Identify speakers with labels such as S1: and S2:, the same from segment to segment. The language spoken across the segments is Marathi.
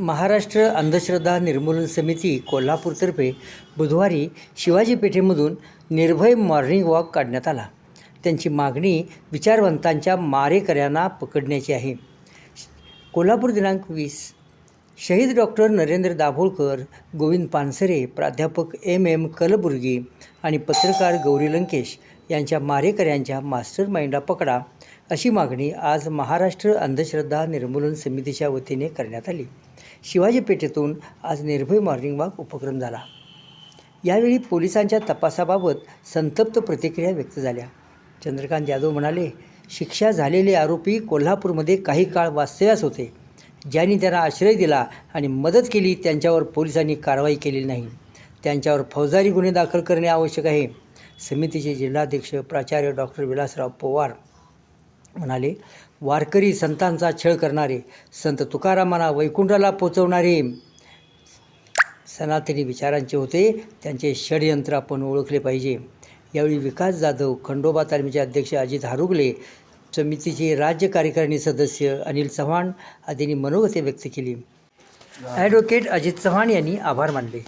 S1: महाराष्ट्र अंधश्रद्धा निर्मूलन समिती कोल्हापूरतर्फे बुधवारी शिवाजी पेठेमधून निर्भय मॉर्निंग वॉक काढण्यात आला. त्यांची मागणी विचारवंतांच्या मारेकऱ्यांना पकडण्याची आहे. कोल्हापूर दिनांक वीस शहीद डॉक्टर नरेंद्र दाभोळकर गोविंद पानसरे प्राध्यापक एम एम कलबुर्गी आणि पत्रकार गौरी लंकेश यांच्या मारेकऱ्यांच्या मास्टर माइंडला पकडा अशी मागणी आज महाराष्ट्र अंधश्रद्धा निर्मूलन समितीच्या वतीने करण्यात आली. शिवाजी पेठेतून आज निर्भय मॉर्निंग वॉक उपक्रम झाला. यावेळी पोलिसांच्या तपासाबाबत संतप्त प्रतिक्रिया व्यक्त झाल्या. चंद्रकांत यादव म्हणाले शिक्षा झालेले आरोपी कोल्हापूरमध्ये काही काळ वास्तव्यास होते. ज्यांनी त्यांना आश्रय दिला आणि मदत केली त्यांच्यावर पोलिसांनी कारवाई केलेली नाही. त्यांच्यावर फौजदारी गुन्हे दाखल करणे आवश्यक आहे. समितीचे जिल्हाध्यक्ष प्राचार्य डॉक्टर विलासराव पवार म्हणाले वारकरी संतांचा छळ करणारे संत तुकारामांना वैकुंठाला पोचवणारे. सनातनी विचारांचे होते त्यांचे षडयंत्र आपण ओळखले पाहिजे. यावेळी विकास जाधव खंडोबा तालमीचे अध्यक्ष अजित हारुगले समितीचे राज्य कार्यकारिणी सदस्य अनिल चव्हाण आदींनी मनोगते व्यक्त केली. ॲडव्होकेट अजित चव्हाण यांनी आभार मानले.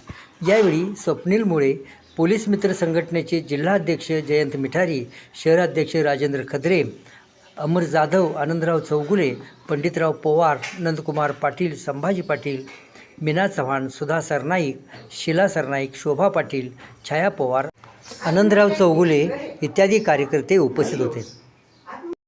S1: यावेळी स्वप्नील मुळे पोलीस मित्र संघटनेचे जिल्हाध्यक्ष जयंत मिठारी शहराध्यक्ष राजेंद्र खदरे अमर जाधव आनंदराव चौगुले पंडितराव पवार नंदकुमार पाटील संभाजी पाटील मीना चव्हाण सुधा सरनाईक शिला सरनाईक शोभा पाटील छाया पवार आनंदराव चौगुले इत्यादी कार्यकर्ते उपस्थित होते.